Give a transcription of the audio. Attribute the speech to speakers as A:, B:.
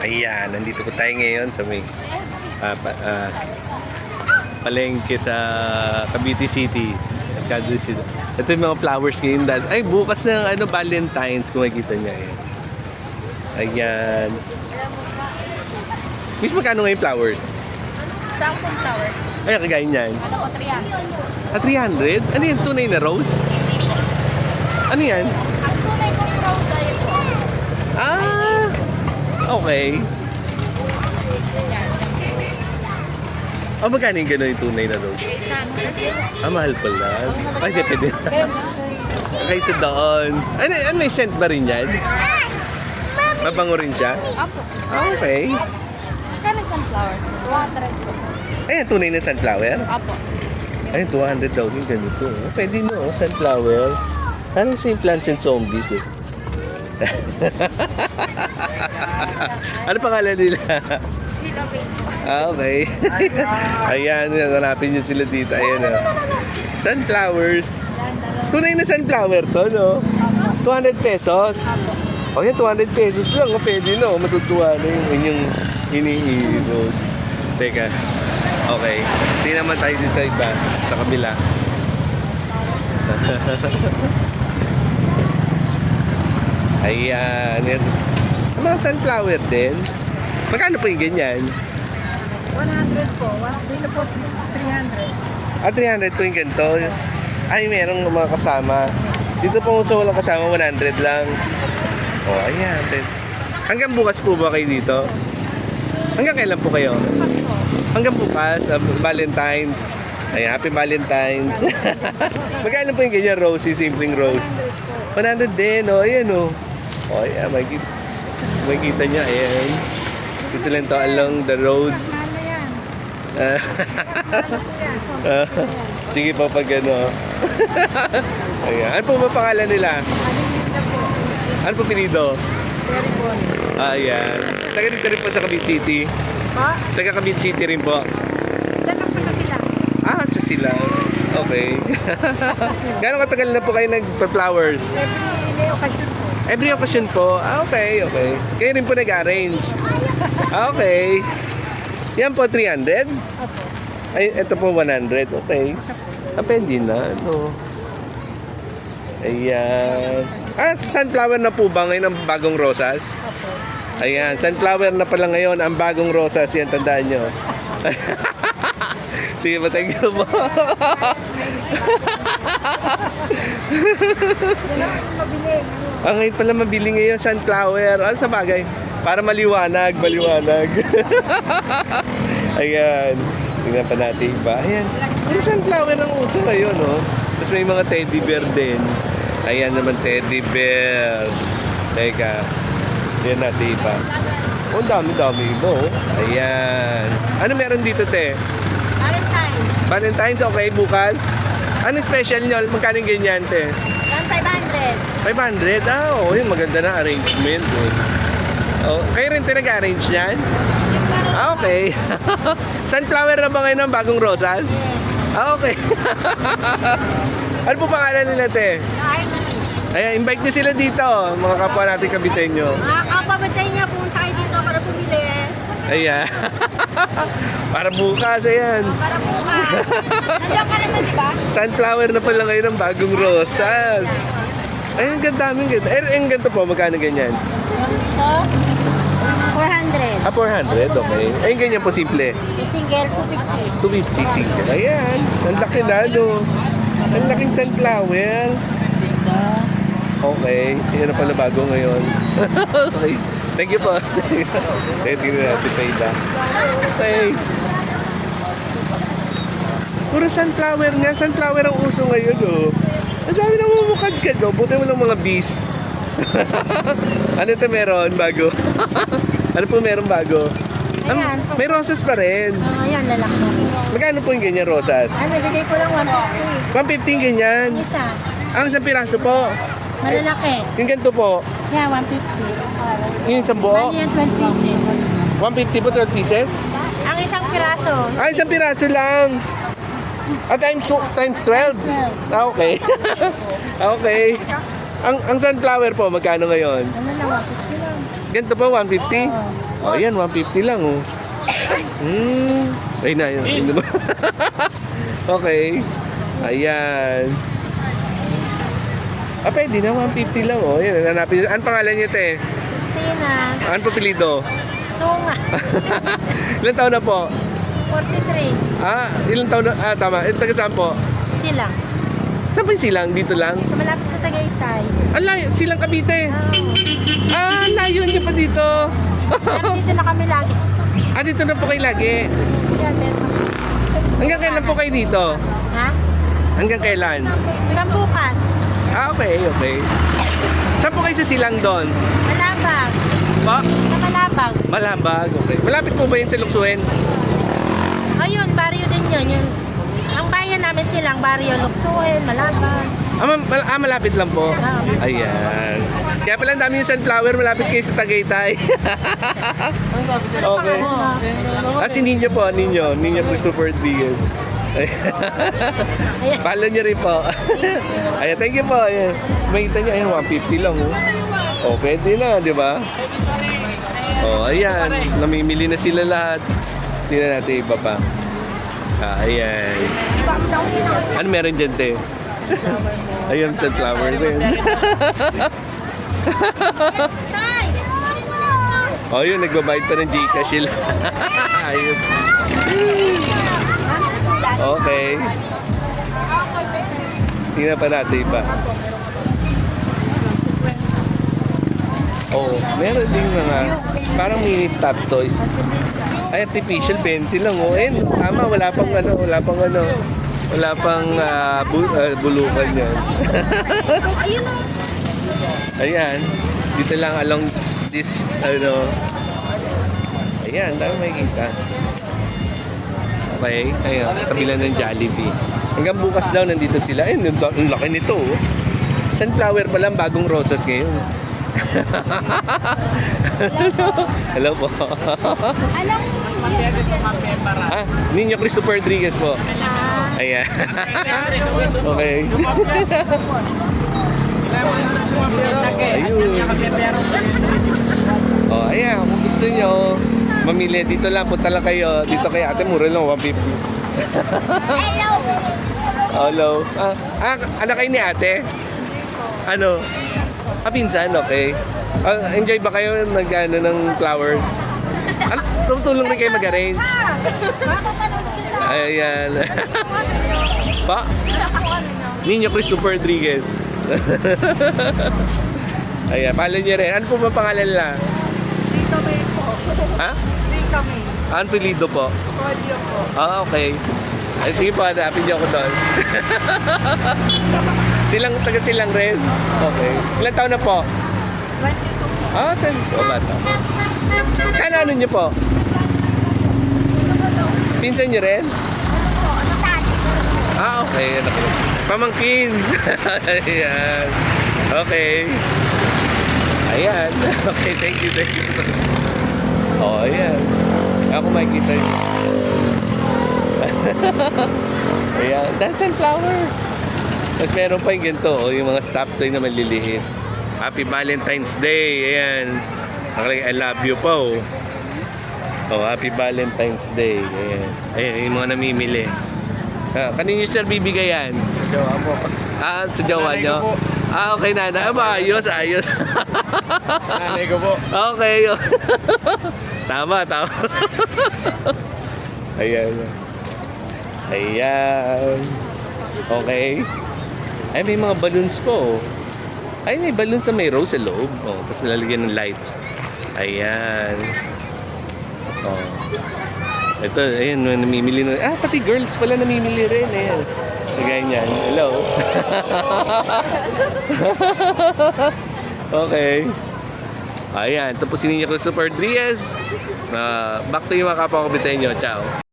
A: Ayan, nandito po tayo ngayon sa may ah, pa, ah, palengke sa Cavite City. Cavite City. Ito yung mga flowers ngayon. dahil- Ay, bukas na ano, Valentine's kung makikita niya. Ayan. Ayan. Miss, magkano ngayon flowers?
B: Isang pong flowers.
A: Ay, kagaya niyan.
B: Ano po, 300?
A: Ah, 300? Ano yan? Tunay na rose? Ano yan?
B: Ang tunay kong rose ay po.
A: Ah! Okay. Ah, magkano yung gano'n yung tunay na rose?
B: 800.
A: Ah, mahal pala. Ay, di pwede. Kahit sa doon. Ano, ano may scent ba rin yan? Mabango rin siya?
B: Apo.
A: Ah, okay.
B: Kami sunflowers. 200 po.
A: Ayan, tunay na sunflower.
B: Apo.
A: Ayun, 200 daw yung ganito. Oh, Pwede mo, oh, sunflower. Parang sa yung plants and zombies eh. ano pangalan nila? ah, okay. Ayan, hanapin nyo sila dito. Ayan, oh. Sunflowers. Tunay na sunflower to, no? 200 pesos. O yan, 200 pesos lang. Oh, pwede no. Matutuwa na yung inyong. Teka. Okay. Tingnan naman tayo din sa iba. Sa kabila. Ayan. Yan. Mga sunflower din. Magkano po yung ganyan?
B: 100 po. Dito po 300.
A: Ah, 300 po yung ganito. Ay, merong mga kasama. Dito po sa walang kasama, 100 lang. Oh, ayan. Hanggang bukas po ba kayo dito? Hanggang kailan po kayo? Hanggang bukas, uh, Valentine's. Ay, happy Valentine's. Magkano po yung ganyan, Rosie, simpleng rose? 100 din, oh, ayan, oh. Oh, ayan, makikita, makikita niya, ayan. Dito lang to along the road. Ah, Sige pa pag ano. ayan. Ano po ba pangalan nila?
B: Po.
A: Ano po pinido?
B: Good.
A: Ah, ayan. Taga dito rin po sa Cavite City.
B: Pa?
A: Taga Cavite City rin po.
B: Dalang pa sa sila.
A: Ah, sa sila. Okay. Gano'ng katagal na po kayo nag-flowers?
B: Every may occasion po.
A: Every occasion po? Ah, okay, okay. Kayo rin po nag-arrange? Ah, okay. Yan po, 300?
B: Opo.
A: Ay, ito po, 100. Okay. Ah, pwede na, ano. Ayan. Ah, sunflower na po ba ngayon ang bagong rosas?
B: Opo.
A: Ayan, sunflower na pala ngayon ang bagong rosas. Yan, tandaan nyo. Sige po, thank you po.
B: Mabili.
A: Ang ngayon pala mabili ngayon, sunflower. Ano sa bagay? Para maliwanag, maliwanag. Ayan. Tingnan pa natin iba. Ayan. Puro sunflower ang uso ngayon, no? Tapos may mga teddy bear din. Ayan naman, teddy bear. Teka. Yan natin iba. Oh, dami-dami iba, oh. Ayan. Ano meron dito, te?
B: Valentine.
A: Valentine's, okay, bukas? Ano special nyo? Magkano yung ganyan, te?
B: Yan 500.
A: 500? Ah, oo, yun. Maganda na arrangement. Eh. Oh, kayo rin tinag-arrange niyan? Ah, okay. Sunflower na ba ngayon ng bagong rosas? Ah, okay. ano po pangalan nila, te? Ayan, invite niyo sila dito, mga kapwa natin kabitenyo.
B: Mga kapabantay niya, punta kayo dito para bumili.
A: Ayan. Para bukas, ayan.
B: Para bukas. Nandiyan ka naman, di ba?
A: Sunflower na pala ngayon ng bagong rosas. Ay, ang ganda, ang ganda. Eh, ang ganito po, magkano ganyan?
B: Ito? 400.
A: Ah, 400, okay. Ay, ganyan po simple.
B: Yung single, 250.
A: 250 single. Ayan. Ang laki na, no? Ang laking sunflower. Okay. Yan na pala bago ngayon. okay. Thank you po. Thank you natin pa iba. Okay. Puro sunflower nga. Sunflower ang uso ngayon, oh. Ang dami na mumukad ka, no? Buti walang mga bees. ano ito meron bago? ano po meron bago? Ang-
B: Ayan.
A: may roses pa rin.
B: Oh, ayan, lalaki.
A: Magkano po yung ganyan rosas?
B: Ay, nabigay ko lang 150.
A: 150 ganyan.
B: Isa.
A: Ang isang piraso po.
B: Malalaki.
A: Yung ganito po.
B: Yan, 150.
A: Yung isang buo.
B: Bali yan, 12 pieces.
A: 150 po, 12 pieces.
B: Ang isang piraso,
A: Ah, isang piraso lang. Ah, times, times 12.
B: 12.
A: Ah, okay. okay. Ang, ang sunflower po, magkano ngayon?
B: Ano lang, 150 lang.
A: Ganito pa, 150? Oh, yan, 150 lang, oh. Hmm. Ay na, yun. Yun ba? okay. Ayan. Ah, pwede na, 150 lang, oh. Yan, hanapin. Ano pangalan niyo, te?
B: Christina.
A: Ano pa pilido?
B: Sunga.
A: Ilan taon na po?
B: 43.
A: Ah, ilan taon na? Ah, tama. Eh, taga saan po?
B: Silang.
A: Saan po yung silang? Dito lang?
B: Sa malapit sa Tagaytay.
A: Ah, layo. Silang Cavite.
B: Oh.
A: Ah, layo niyo pa dito.
B: Pero dito na kami lagi.
A: ah, dito na po kayo lagi.
B: Yan, meron.
A: Hanggang kailan po kayo dito?
B: Ha?
A: Hanggang kailan?
B: Hanggang bukas.
A: Ah, okay, okay. Saan po kayo sa silang doon?
B: Malabag.
A: Pa?
B: Sa Malabag.
A: Malambag, okay. Malapit po ba yun sa Luksuin?
B: Yun. Yung, ang bayan namin silang baryo Luksuhin, Malabag.
A: Ah, mal- ah, malapit lang po.
B: Ah, malapit.
A: Ayan. Kaya pala ang dami yung sunflower, malapit kayo sa Tagaytay. okay.
B: Ano?
A: At si Ninyo po, Ninyo. Ninyo po super biggest.
B: Ayan.
A: Follow nyo rin po. Ayan, thank you po. Ayan. Makita nyo, ayan, 150 lang. Oh, oh pwede na, di ba? Oh, ayan. Namimili na sila lahat. Tingnan natin iba pa. Ah, ayan. Ano meron dyan, te? Ayan, sunflower din. oh, yun, nagbabayad pa ng Gcash sila. Ayos. Okay. Tingnan pa natin iba. Oh, meron din mga parang mini stop toys. Ay, artificial 20 lang oh. Eh, tama, wala pang ano, wala pang ano. Wala pang ah, bu- ah, bulukan yan. Ayan. Dito lang along this, ano. Ayan, dami makikita. Okay, ayan, kabila ng Jollibee. Hanggang bukas daw nandito sila. Ayun, ang laki nito. oh. Sunflower pa lang, bagong rosas ngayon. Hello po.
B: Anong
A: ah, Ninyo Christopher Rodriguez po. Ayan. okay. Ayun. Oh, ayan, kung gusto nyo, mamili, dito lang, punta lang kayo. Dito kay ate, mura lang, 150.
B: Hello.
A: Hello. Ah, ah, anak kayo ni ate? Ano? Ah, pinsan, okay. Ah, enjoy ba kayo nag, ano, ng flowers? Ano, tumutulong rin kayo mag-arrange? Ayan. pa? Ninyo Christopher Rodriguez. Ayan, follow niyo rin. Ano po ba pangalan nila?
C: Dito may po.
A: Ha?
C: Dito may.
A: Ah, Anpilido po.
C: Audio po.
A: Ah, okay. Ay, sige po, hanapin niyo ako doon. silang, taga silang rin? Okay. Ilan taon na po?
C: 22 po.
A: Ah, 10. O, bata. Kala ano niyo po? Pinsan niyo rin? Ah, okay. Anak. Pamangkin. Ayan. Okay. Ayan. Okay, thank you, thank you. Oh, ayan. Ako makikita niyo. ayan. That's sunflower. Tapos meron pa yung ganito, oh, yung mga stop toy na maliliit. Happy Valentine's Day. Ayan. Nakalagay, I love you po. Oh, happy Valentine's Day. Ayan. Ayan, yung mga namimili. Ah, kanino sir bibigay yan?
D: Jowa po.
A: Ah, sa jowa
D: Nanay
A: nyo?
D: po.
A: Ah, okay na. Ah, ba, ayos, ayos.
D: Nanay ko po.
A: okay. tama, tama. Ayan. Ayan. Okay. Ay, may mga balloons po. oh. Ay, may balloons na may rose sa loob. Oh, tapos nilalagyan ng lights. Ayan. Oh. Ito, ayan, namimili na. Ah, pati girls pala namimili rin. Ayan. Kagaya niyan. Hello. okay. Ayan, tapos si Ninja Christopher Diaz. Uh, back to yung mga kapwa ko Ciao.